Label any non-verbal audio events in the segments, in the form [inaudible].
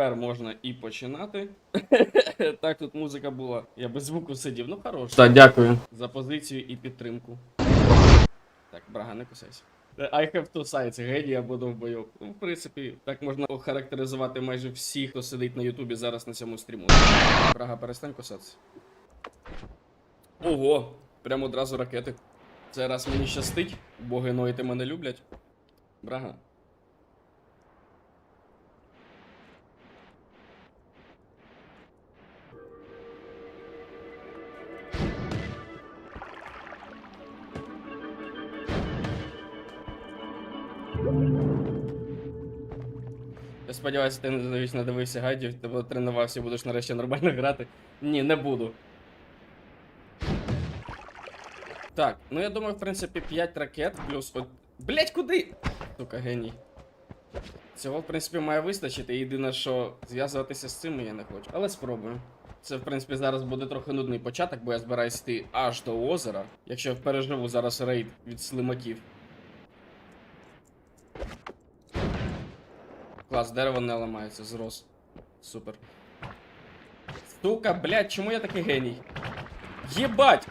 Тепер можна і починати. [laughs] так, тут музика була. Я без звуку сидів. Ну хорош. Так, дякую за позицію і підтримку. Так, брага, не кусайся. I have two sides, геній або довбойок. Ну, в принципі, так можна охарактеризувати майже всіх, хто сидить на Ютубі зараз на цьому стріму. Брага, перестань кусатися. Ого, прямо одразу ракети. Це раз мені щастить, боги ноїти мене люблять. Брага. Сподіваюся, ти не надивився гайдів, ти тренувався будеш нарешті нормально грати. Ні, не буду. Так, ну я думаю, в принципі, 5 ракет плюс. от- Блять, куди? Сука, геній. Цього, в принципі, має вистачити. Єдине, що зв'язуватися з цим я не хочу. Але спробую. Це, в принципі, зараз буде трохи нудний початок, бо я збираюсь йти аж до озера, якщо я переживу зараз рейд від слимаків. Клас, дерево не ламається, зрос. Супер. Сука, блядь, чому я такий геній? Єбать!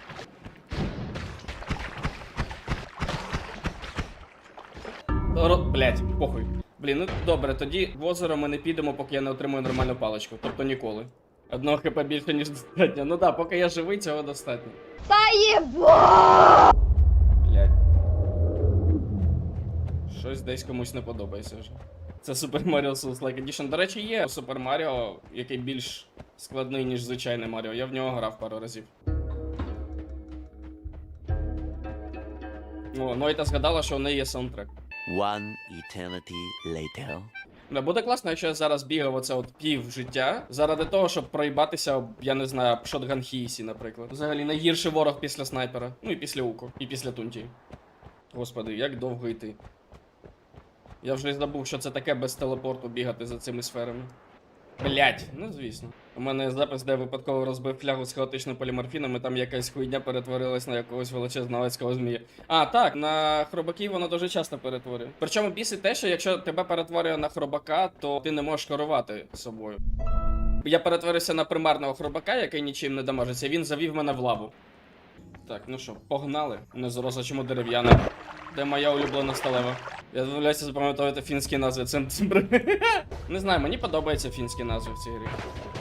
Ро... Блять, похуй. Блін, ну добре, тоді в озеро ми не підемо, поки я не отримую нормальну паличку. Тобто ніколи. Одного хп більше, ніж достатньо. Ну да, поки я живий, цього достатньо. Та єба! Блять. Щось десь комусь не подобається вже. Це Super Mario Souls Like Edition. До речі, є Super Mario, який більш складний, ніж звичайне Маріо. Я в нього грав пару разів. О, Нойта згадала, що у неї є саундтрек. One eternity later. Не буде класно, якщо я зараз бігав оце от пів життя заради того, щоб проїбатися, я не знаю, шотган Хісі, наприклад. Взагалі найгірший ворог після снайпера. Ну і після Уко, і після Тунті. Господи, як довго йти. Я вже забув, що це таке без телепорту бігати за цими сферами. Блять, ну звісно. У мене запис, де я випадково розбив флягу з хаотичним поліморфіном, і там якась хуйня перетворилась на якогось величезного оцького змія. А, так, на хробаків воно дуже часто перетворює. Причому бісить те, що якщо тебе перетворює на хробака, то ти не можеш керувати собою. Я перетворився на примарного хробака, який нічим не дамажиться, він завів мене в лаву. Так, ну що, погнали. Не зроза, чому дерев'яне. Де моя улюблена сталева? Я дозволяюся запам'ятовувати фінські назви. Це [laughs] Не знаю, мені подобаються фінські назви в цій грі.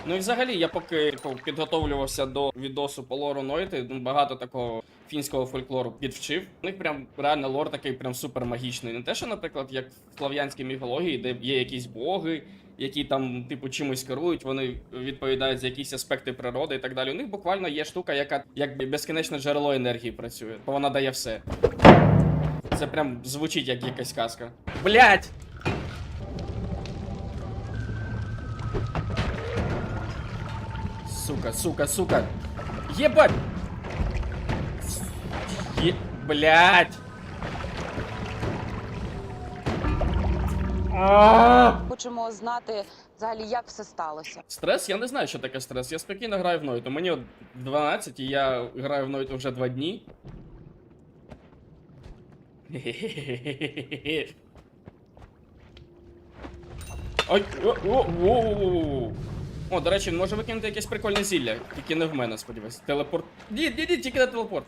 Ну і взагалі, я поки типу, підготовлювався до відосу по лору Нойти, ну, багато такого фінського фольклору підвчив. У них прям реально лор такий прям супер магічний. Не те, що, наприклад, як в слав'янській міфології, де є якісь боги, які там, типу, чимось керують, вони відповідають за якісь аспекти природи і так далі. У них буквально є штука, яка як безкінечне джерело енергії працює, бо вона дає все. Це прям звучить як якась казка. Блять! Сука, сука, сука. Ебать! Е... Блять! Хочемо знати взагалі, як все сталося. Стрес? Я не знаю, що таке стрес. Я спокійно граю в Нойту. Мені от 12, і я граю в Нойту вже 2 дні. Ой, о, о, о, о, до речі, він може викинути якесь прикольне зілля, тільки не в мене, сподіваюся. Телепорт. Ні, ні, ні, тільки на телепорт.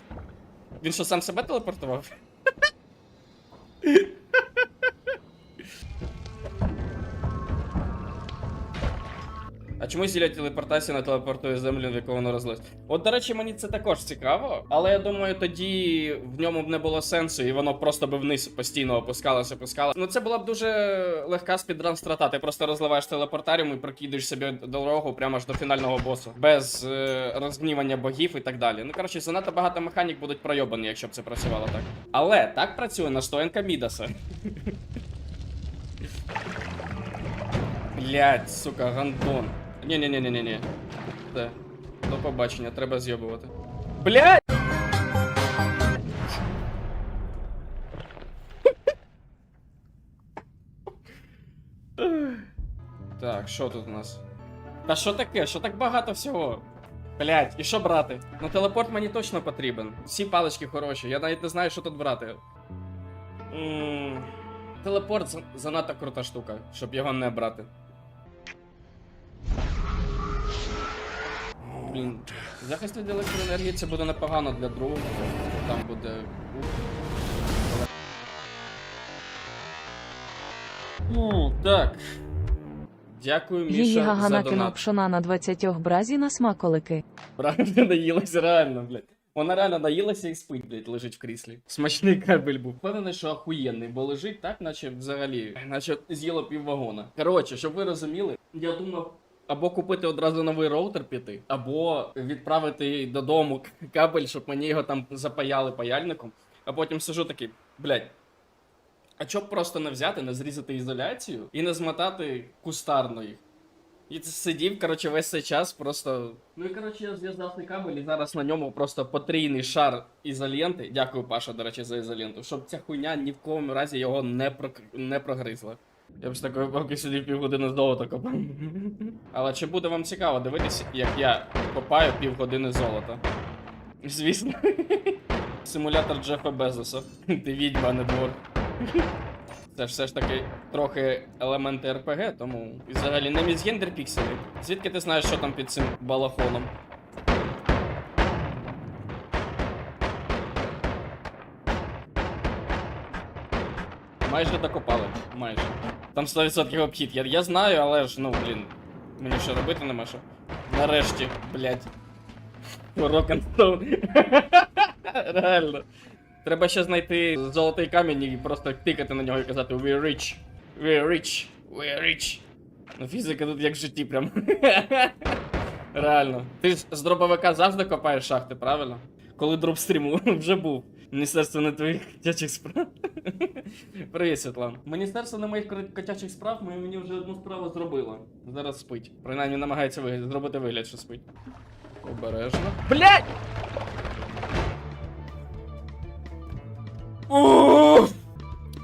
Він що, сам себе телепортував? А чому зілля телепортації на телепортує землю, в яку воно розлилось? От, до речі, мені це також цікаво, але я думаю, тоді в ньому б не було сенсу, і воно просто би вниз постійно опускалося, опускалося. Ну це була б дуже легка спідран страта. Ти просто розливаєш телепортаріум і прокидуєш собі дорогу прямо аж до фінального босу, без е, розгнівання богів і так далі. Ну коротше, занадто багато механік будуть пройобані, якщо б це працювало так. Але так працює настоянка Мідаса. [laughs] Блять, сука, гандон. Ні-ні-ні-ні-ні. Все. До побачення, треба з'єбувати. Блять! Так, що тут у нас? Та що таке? Що так багато всього? Блять, і що брати? Ну телепорт мені точно потрібен. Всі палички хороші, я навіть не знаю, що тут брати. Телепорт занадто крута штука, щоб його не брати. Блін, захист від електроенергії це буде непогано для другого. Там буде. Ну, так. Дякую, Її Міша, за Гагана донат. пшона на 20 бразі на смаколики. Правда, наїлася реально, блядь. Вона реально наїлася і спить, блядь, лежить в кріслі. Смачний кабель був. Впевнений, що охуєнний, бо лежить так, наче взагалі, наче з'їло піввагона. Коротше, щоб ви розуміли, я думав. Або купити одразу новий роутер піти, або відправити додому кабель, щоб мені його там запаяли паяльником. А потім сижу такий, блядь, а чоб просто не взяти, не зрізати ізоляцію і не змотати кустарно їх. І сидів, коротше, весь цей час просто. Ну і коротше, я зв'язав цей кабель і зараз на ньому просто потрійний шар ізоленти. Дякую, Паша, до речі, за ізоленту. Щоб ця хуйня ні в кому разі його не, прок... не прогризла. Я б з такої поки сидів півгодини золота копав. Але чи буде вам цікаво дивитися, як я копаю півгодини золота? Звісно. Симулятор Джефа Безоса. Ти відьма, не двор. Це все ж таки трохи елементи РПГ, тому і взагалі не мізгендер пікселі. Звідки ти знаєш, що там під цим балахоном? Майже докопали. Майже. Там 100% обхід. Я, я знаю, але ж, ну, блін. Мені що робити нема що. Нарешті, блядь. Рок-н-стоун. [laughs] Реально. Треба ще знайти золотий камінь і просто тикати на нього і казати We rich, we rich, we rich. Ну, фізика тут як в житті прям. [laughs] Реально. Ти ж з дробовика завжди копаєш шахти, правильно? Коли дроп стріму [laughs] вже був. Міністерство не твоїх котячих справ. Привіт, Світлан. Міністерство не моїх котячих справ мені вже одну справу зробило. Зараз спить. Принаймні намагається ви- зробити вигляд, що спить. Обережно. Блять!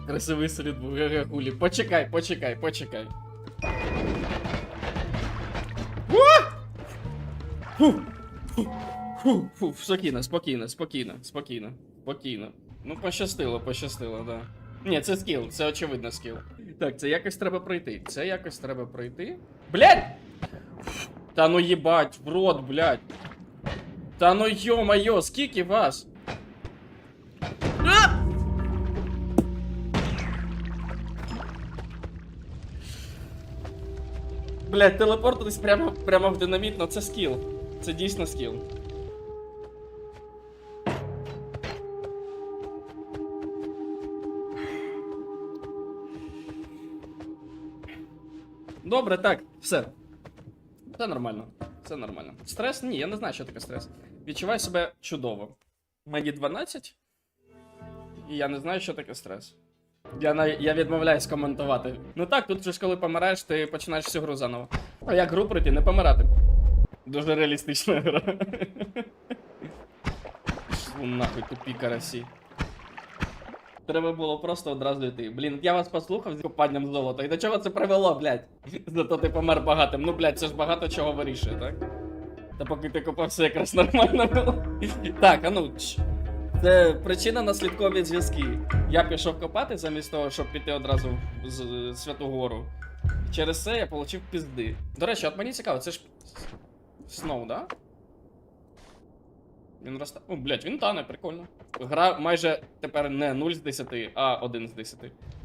Красивий слід був, ге хулі. Почекай, почекай, почекай. Фу! Фу! Фу! Спокійно, спокійно, спокійно, спокійно, спокійно. Ну, пощастило, пощастило, да. Ні, це скіл, це очевидно скіл. Так, це якось треба пройти. Це якось треба пройти. Блять! Та ну їбать, в рот, блять. Та ну йо-моє, скільки вас? Блять, телепортуватись прямо, прямо в динаміт, ну це скіл. Це дійсно скіл. Добре, так, все. Все нормально. Все нормально. Стрес? Ні, я не знаю, що таке стрес. Відчуваю себе чудово. Мені 12, і я не знаю, що таке стрес. Я, на... я відмовляюсь коментувати. Ну так, тут же коли помираєш, ти починаєш всю гру заново. А як гру пройти, не помирати. Дуже реалістична гра. [laughs] Нахуй тупі карасі. Треба було просто одразу йти. Блін, я вас послухав з копанням золота. І до чого це привело, блядь? [laughs] Зато ти помер багатим. Ну, блядь, це ж багато чого вирішує, так? Та поки ти копав, все якраз нормально було. [laughs] Так, а ну. Це причина наслідкові зв'язки. Я пішов копати замість того, щоб піти одразу з- Святу Гору. Через це я отримав пізди. До речі, от мені цікаво, це ж Сноу, да? Він розта... О, блядь, він тане, прикольно. Гра майже тепер не 0 з 10, а 1 з 10.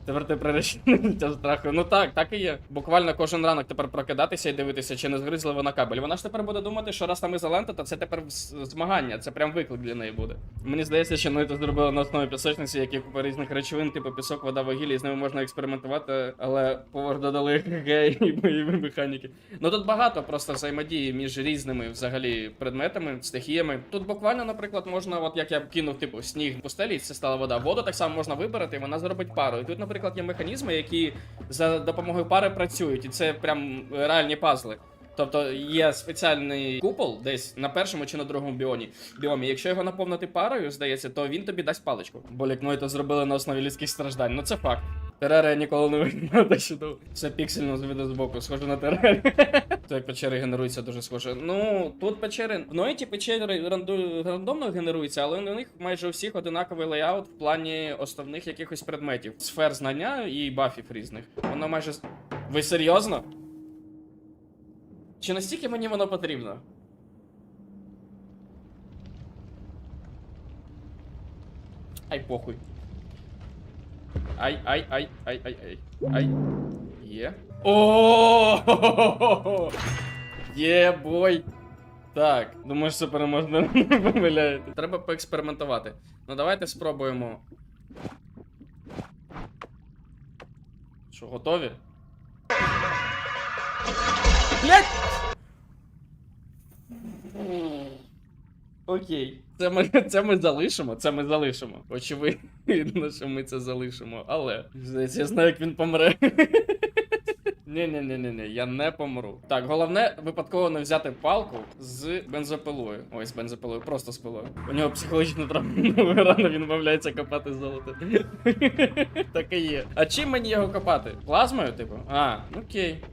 Тепер ти приречений страху. Ну так, так і є. Буквально кожен ранок тепер прокидатися і дивитися, чи не згризли вона кабель. Вона ж тепер буде думати, що раз там ізолента, то це тепер змагання, це прям виклик для неї буде. Мені здається, що вони це зробили на основі пісочниці, купа різних речовин, типу пісок, вода, вугілля, і з ними можна експериментувати, але повар додали ГГ і бойові механіки. Ну тут багато просто взаємодії між різними взагалі предметами, стихіями. Тут буквально, наприклад, можна, от як я кинув, типу, сніг в пустелі, і це стала вода. Воду так само можна вибрати, і вона зробить пару. І тут, наприклад, є механізми, які за допомогою пари працюють, і це прям реальні пазли. Тобто є спеціальний купол десь на першому чи на другому біоні. біомі. Якщо його наповнити парою, здається, то він тобі дасть паличку. Бо лікної то зробили на основі людських страждань. Ну це факт. Терарія ніколи не вигнала, так чудово. Все піксельно з боку, схоже на терарію. Той [laughs] печери генеруються дуже схоже. Ну, тут печери. Ну, в Ноїті печери рандомно генеруються, але у них майже у всіх одинаковий лейаут в плані основних якихось предметів. Сфер знання і бафів різних. Воно майже. Ви серйозно? Чи настільки мені воно потрібно? Ай похуй. Ай, ай, ай, ай, ай, ай. Ай. Є. О! Є, бой. Так, думаю, що переможно не помиляєте. Треба поекспериментувати. Ну давайте спробуємо. Що, готові? Блять! Окей. Це ми, це ми залишимо, це ми залишимо. Очевидно, що ми це залишимо. Але я знаю, як він помре. ні ні ні ні ні я не помру. Так, головне випадково не взяти палку з бензопилою. Ой, з бензопилою, просто з пилою. У нього психологічна травма рано він вмовляється копати золото. так і є. А чим мені його копати? Плазмою, типу? А, окей.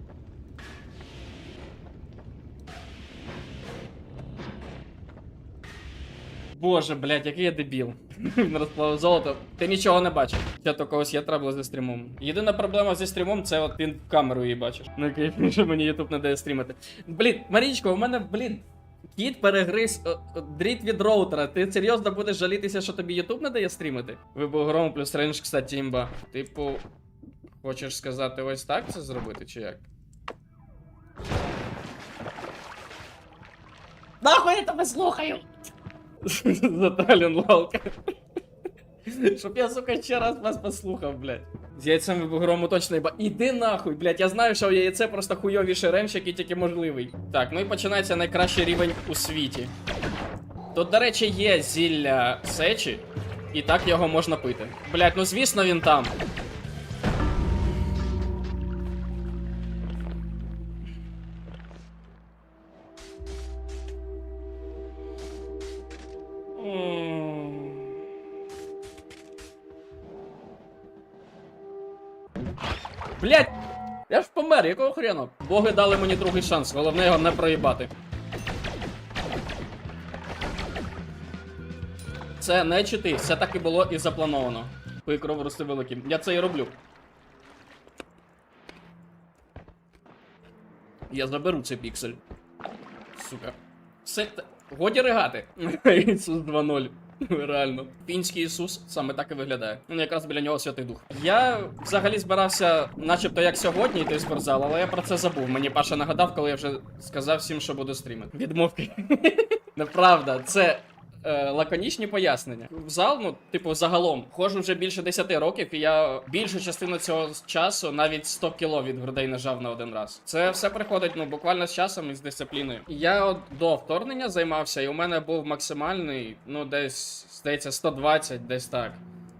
Боже, блядь, який я дебіл. [laughs] Він розплавив золото. Ти нічого не бачив. Я то когось є трабли зі стрімом. Єдина проблема зі стрімом це от він в камеру її бачиш. Ну окей, що мені Ютуб не дає стрімити. Блін, Марічко, у мене, блін. Кіт перегриз о, о, дріт від роутера. Ти серйозно будеш жалітися, що тобі Ютуб не дає стрімити? Вибух грому плюс рейндж, кстати, імба. Типу, хочеш сказати ось так це зробити, чи як? Нахуй я тебе слухаю! [laughs] Заталін лалка. Щоб я, сука, ще раз вас послухав, блядь. З яйцем вибугрому точно іба. Іди нахуй, блядь. Я знаю, що яйце просто хуйовіший ренч, який тільки можливий. Так, ну і починається найкращий рівень у світі. Тут, до речі, є зілля сечі, і так його можна пити. Блядь, ну звісно він там. Якого хрена? Боги дали мені другий шанс, головне його не проїбати. Це не чити, все так і було і заплановано. Твої кров рости великі. Я це і роблю. Я заберу цей піксель. Сука. Все. Годі ригати. [laughs] Ісус 2.0. [laughs] Реально. Фінський Ісус саме так і виглядає. Ну, якраз біля нього Святий Дух. Я взагалі збирався, начебто як сьогодні, йти в спортзал, але я про це забув. Мені Паша нагадав, коли я вже сказав всім, що буду стрімити. Відмовки. [laughs] Неправда, це. Е, Лаконічні пояснення. В зал, ну, типу, загалом, ходжу вже більше 10 років, і я більшу частину цього часу навіть 100 кіло від грудей нажав на один раз. Це все приходить ну буквально з часом і з дисципліною. Я от до вторгнення займався, і у мене був максимальний, ну десь здається, 120, десь так.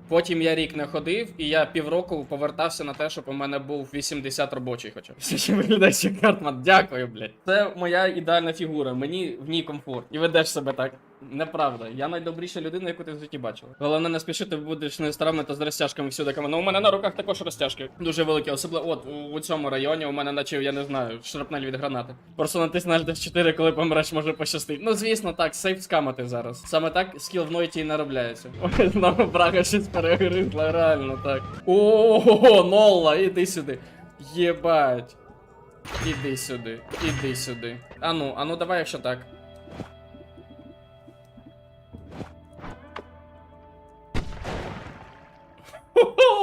Потім я рік не ходив, і я півроку повертався на те, щоб у мене був 80 робочий хоча. Ще виглядає як Картман. Дякую, блядь. Це моя ідеальна фігура. Мені в ній комфорт. І ведеш себе так. Неправда. Я найдобріша людина, яку ти в житті бачила. Головне не спішити, будеш не старавно та з розтяжками всюди. Ну, у мене на руках також розтяжки. Дуже великі. Особливо от у, цьому районі у мене наче, я не знаю, шрапнель від гранати. Просто натисни Alt F4, коли помреш, може пощастить. Ну, звісно, так, сейф скамати зараз. Саме так скіл в Нойті і не робляється. [laughs] Ой, знову брага щось перегризла, реально так. О, Нолла, іди сюди. Єбать. Іди сюди, іди сюди. Ану, ану, давай, якщо так.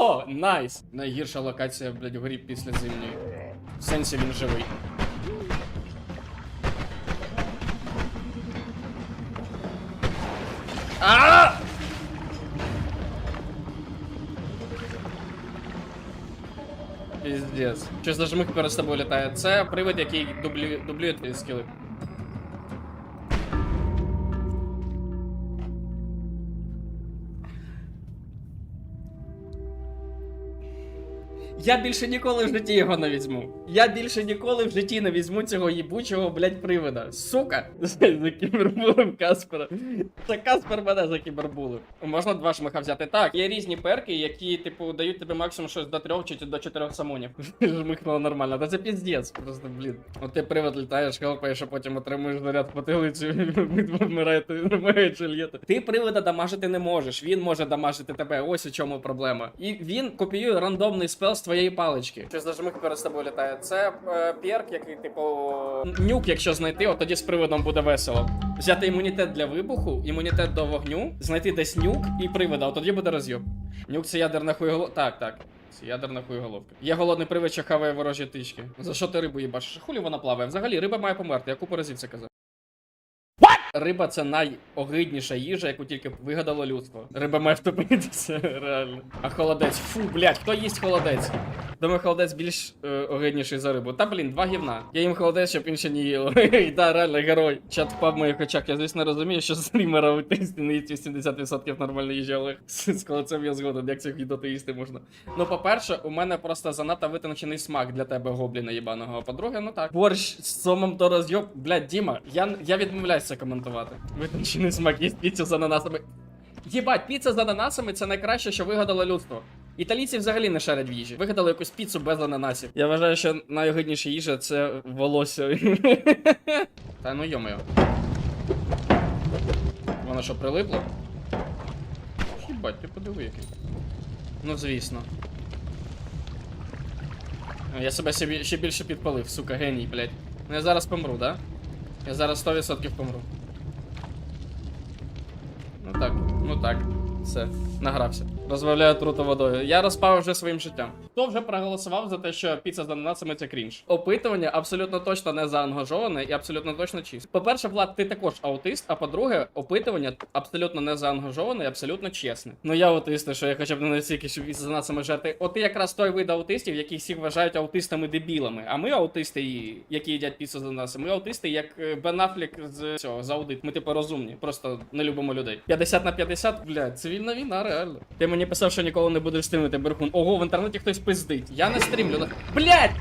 Хо-хо! Найс! Найгірша локація, блядь, в грі після зимньої. В сенсі він живий. А! Піздец. Щось даже мих перед тобою літає. Це привид, який дублює твої скіли. Я більше ніколи в житті його не візьму. Я більше ніколи в житті не візьму цього їбучого, блядь, привида. Сука! [laughs] За кібербулем Каспера. Це Каспер мене за кібербулем. Можна два шмиха взяти. Так, є різні перки, які, типу, дають тобі максимум щось до трьох чи до чотирьох самонів. [laughs] Жмихнуло нормально. Та це піздець, просто, блін. От ти привид літаєш, хелпаєш, а потім отримуєш заряд потилицю, [laughs] вмирає, вмирає Джульєта. Ти привида дамажити не можеш. Він може дамажити тебе. Ось у чому проблема. І він копіює рандомний спел з твоєї палички. Щось зажмих перед тобою літає. Це е, перк, який, типу, нюк, якщо знайти, от тоді з приводом буде весело. Взяти імунітет для вибуху, імунітет до вогню, знайти десь нюк і привода, от тоді буде розйоб. Нюк це ядерна хуйголовка. Так, так. Це ядерна хуйголовка. Є голодний привид, що хаває ворожі тички. За що ти рибу їбаш? Хулі вона плаває? Взагалі, риба має померти, я купу разів це казав. Риба це найогидніша їжа, яку тільки вигадало людство. Риба має втопитися, [laughs] реально. А холодець. Фу, блядь, хто їсть холодець? Думаю, холодець більш е, огидніший за рибу. Та блін, два гівна. Я їм холодець, щоб інші не їли. [laughs] І да, реально, герой. Чат впав в моїх очах. Я звісно розумію, що стрімера у тесті не їсть 80% нормальної їжі, але [laughs] з холодцем я згоден, як цих гідоти їсти можна. Ну, по-перше, у мене просто занадто витончений смак для тебе, гобліна єбаного. А по-друге, ну так. Борщ з сомом то розйоб. Блядь, Діма, я, я відмовляюся це коментувати. Витончений смак, їсть піцу з ананасами. Єбать, піца з ананасами це найкраще, що вигадало людство. Італійці взагалі не шарять в їжі. Вигадали якусь піцу без ананасів. Я вважаю, що найогидніша їжа це волосся. [laughs] Та ну йомою. Воно що, прилипло? Єбать, ти подиви який. Ну звісно. Я себе ще більше підпалив, сука, геній, блядь. Ну я зараз помру, да? Я зараз 100% помру. Ну так, ну так. Все, награвся. Розбавляю труту водою. Я розпав вже своїм життям. Хто вже проголосував за те, що піца з ананасами це крінж? Опитування абсолютно точно не заангажоване і абсолютно точно чисте. По-перше, Влад, ти також аутист, а по-друге, опитування абсолютно не заангажоване і абсолютно чесне. Ну я аутист, що я хоча б не настільки, щоб піца з ананасами жерти. От ти якраз той вид аутистів, яких всіх вважають аутистами-дебілами. А ми аутисти, які їдять піцу з ананасами. Ми аутисти, як е, Бен Аффлек з цього з аудит. Ми типу розумні, просто не любимо людей. 50 на 50, блядь, цивільна війна, реально. Ти мені писав, що ніколи не будеш стрімити Берхун. Ого, в інтернеті хтось пиздить. Я не стрімлю. на- Блядь!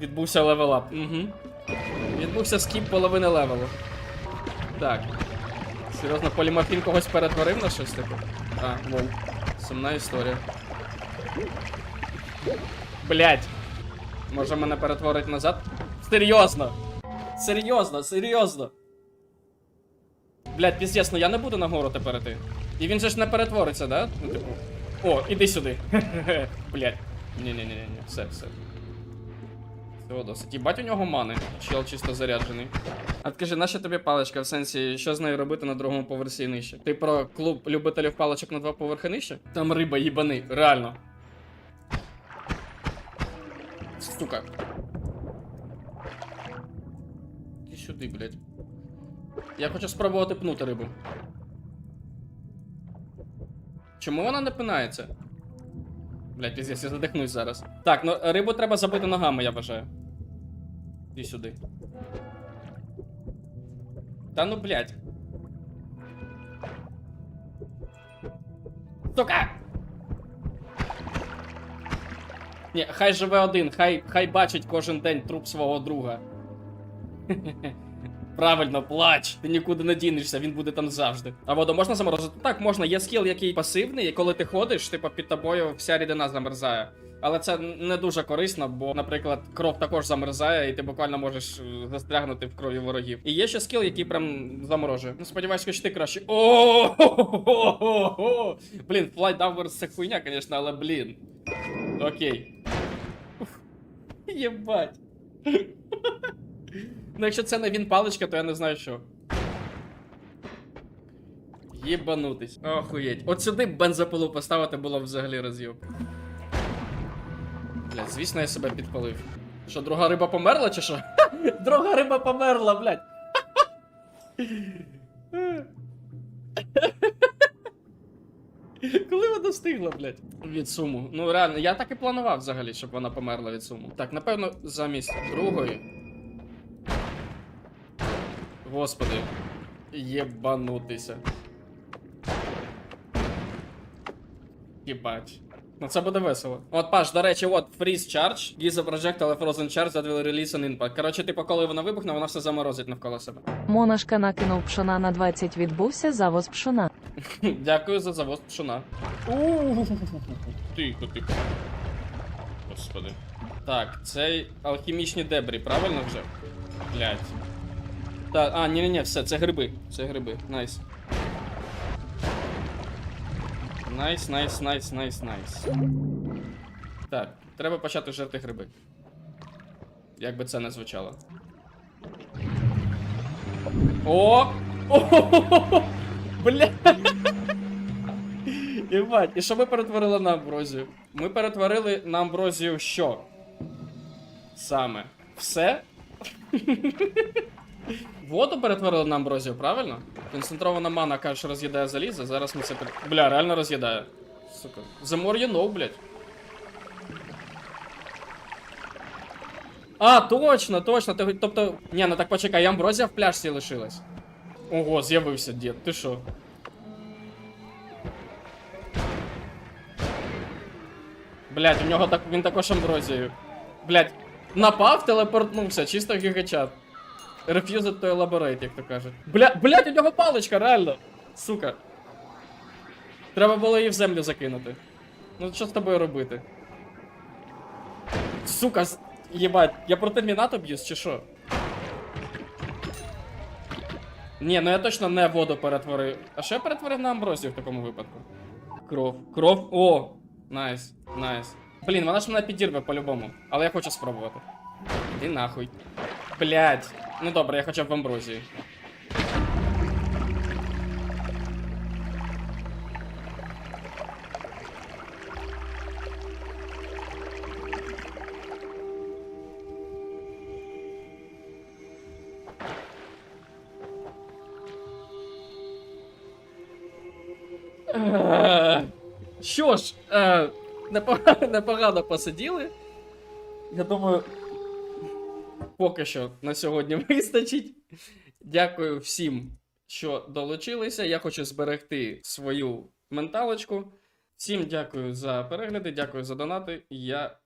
Відбувся левелап. Угу. Відбувся скіп половини левелу. Так. Серйозно, поліморфін когось перетворив на щось таке? А, лол. Сумна історія. Блять. Може мене перетворить назад? Серйозно! Серйозно, серйозно! Блять, піздець, ну я не буду нагору тепер іти. І він же ж не перетвориться, да? Ну, типу. О, іди сюди. [laughs] Блять. Ні-ні-ні, все, все. Всього досить. Їбать у нього мани. Чел чисто заряджений. А скажи, наша тобі паличка в сенсі, що з нею робити на другому поверсі нижче? Ти про клуб любителів паличок на два поверхи нижче? Там риба їбани, реально. Сука. Іди сюди, блядь. Я хочу спробувати пнути рибу. Чому вона не? Блядь, піздець, я задихнусь зараз. Так, ну рибу треба забити ногами, я вважаю. Іди сюди. Та ну, блядь. Сука! Ні, хай живе один, хай, хай бачить кожен день труп свого друга. [laughs] Правильно, плач. Ти нікуди не дінешся, він буде там завжди. А воду можна заморозити? Так, можна. Є скіл, який пасивний, і коли ти ходиш, типу під тобою вся рідина замерзає. Але це не дуже корисно, бо, наприклад, кров також замерзає, і ти буквально можеш е, застрягнути в крові ворогів. І є ще скіл, який прям заморожує. Ну, сподіваюся, що ти краще. О! Блін, Downwards це хуйня, звісно, але блін. Окей. [laughs] Єбать. [laughs] Ну, якщо це не він паличка, то я не знаю що. Єбанутись. Охуєть. От сюди бензопилу поставити було взагалі роз'єб. Блядь, звісно, я себе підпалив. Що, друга риба померла чи що? [laughs] Друга риба померла, блядь. Коли вона встигла, блядь? Від суму. Ну реально, я так і планував взагалі, щоб вона померла від суму. Так, напевно, замість другої. Господи. Єбанутися. Єбать. Ну це буде весело. От, Паш, до речі, от Freeze Charge, Giza Project, Frozen Charge, that will release an impact. Коротше, типу, коли вона вибухне, вона все заморозить навколо себе. Монашка накинув пшона на 20 відбувся завоз пшона. [laughs] Дякую за завоз. У-у-у-у-у. Тихо, тихо. Господи. Так, це алхімічні дебрі, правильно вже? Блять. Так, а, ні, ні, ні, все, це гриби. Це гриби. Найс. Найс, найс, найс, найс, найс. Так, треба почати жерти гриби. Як би це не звучало. О! О! Бля! Єбать, і що ми перетворили на амброзію? Ми перетворили на амброзію що? Саме. Все? Воду перетворили на амброзію, правильно? Концентрована мана, каже, роз'їдає залізо, зараз ми це пер... Бля, реально роз'їдає. Сука. The more you know, блядь. А, точно, точно. Тобто. Ні, ну так почекай, амброзія в пляшці лишилась. Ого, з'явився дід, ти що? Блять, у нього так він також амброзією. Блять, напав, телепортнувся, чисто гігачат. Refused to elaborate, як то кажуть. Бля, блять, у нього паличка, реально. Сука. Треба було її в землю закинути. Ну що з тобою робити? Сука, єбать, я проти мінато б'юсь, чи що? Ні, ну я точно не воду перетворив. А що я перетворив на амброзію в такому випадку? Кров. Кров. О! Найс, найс. Блін, вона ж мене підірве по-любому. Але я хочу спробувати. І нахуй. Блять. Ну добре, я хоча б в амброзії. Непогано, непогано посиділи. Я думаю, поки що на сьогодні [laughs] вистачить. Дякую всім, що долучилися. Я хочу зберегти свою менталочку. Всім дякую за перегляди, дякую за донати. Я